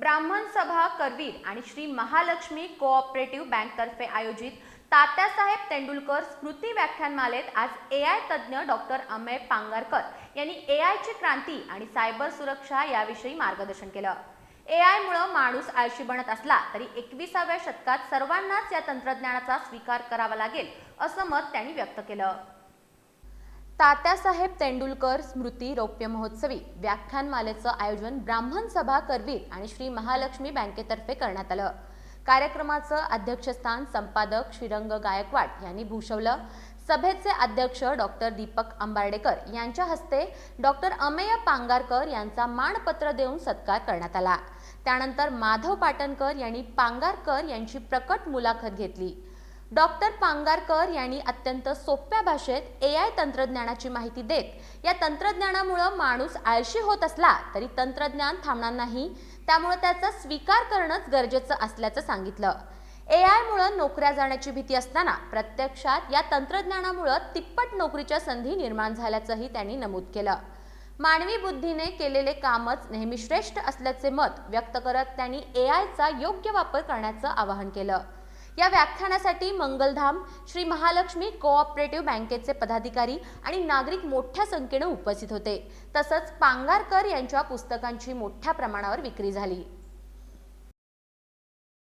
ब्राह्मण सभा करवीर आणि श्री महालक्ष्मी कोऑपरेटिव्ह बँकतर्फे आयोजित तात्यासाहेब तेंडुलकर स्मृती व्याख्यानमालेत आज ए आय तज्ज्ञ डॉक्टर अमेय पांगारकर यांनी ए आयची क्रांती आणि सायबर सुरक्षा याविषयी मार्गदर्शन केलं. ए आयमुळं माणूस आळशी बनत असला तरी एकविसाव्या शतकात सर्वांनाच या तंत्रज्ञानाचा स्वीकार करावा लागेल असं मत त्यांनी व्यक्त केलं. तात्यासाहेब तेंडुलकर स्मृती रौप्य महोत्सवी व्याख्यानमालेचं आयोजन ब्राह्मण सभा करवीर आणि श्री महालक्ष्मी बँकेतर्फे करण्यात आलं. कार्यक्रमाचं अध्यक्षस्थान संपादक श्रीरंग गायकवाड यांनी भूषवलं. सभेचे अध्यक्ष डॉक्टर दीपक आंबार्डेकर यांच्या हस्ते डॉक्टर अमेय पांगारकर यांचा मानपत्र देऊन सत्कार करण्यात आला. त्यानंतर माधव पाटणकर यांनी पांगारकर यांची प्रकट मुलाखत घेतली. डॉक्टर पांगारकर यांनी अत्यंत सोप्या भाषेत ए आय तंत्रज्ञानाची माहिती देत या तंत्रज्ञानामुळं माणूस आळशी होत असला तरी तंत्रज्ञान थांबणार नाही त्यामुळे त्याचा स्वीकार करणंच गरजेचं असल्याचं सांगितलं. ए आयमुळं नोकऱ्या जाण्याची भीती असताना प्रत्यक्षात या तंत्रज्ञानामुळं तिप्पट नोकरीच्या संधी निर्माण झाल्याचंही त्यांनी नमूद केलं. मानवी बुद्धीने केलेले कामच नेहमी श्रेष्ठ असल्याचे मत व्यक्त करत त्यांनी ए आयचा योग्य वापर करण्याचं आवाहन केलं. या व्याख्यानासाठी मंगलधाम श्री महालक्ष्मी कोऑपरेटिव्ह बँकेचे पदाधिकारी आणि नागरिक मोठ्या संख्येने उपस्थित होते. तसंच पांगारकर यांच्या पुस्तकांची मोठ्या प्रमाणावर विक्री झाली.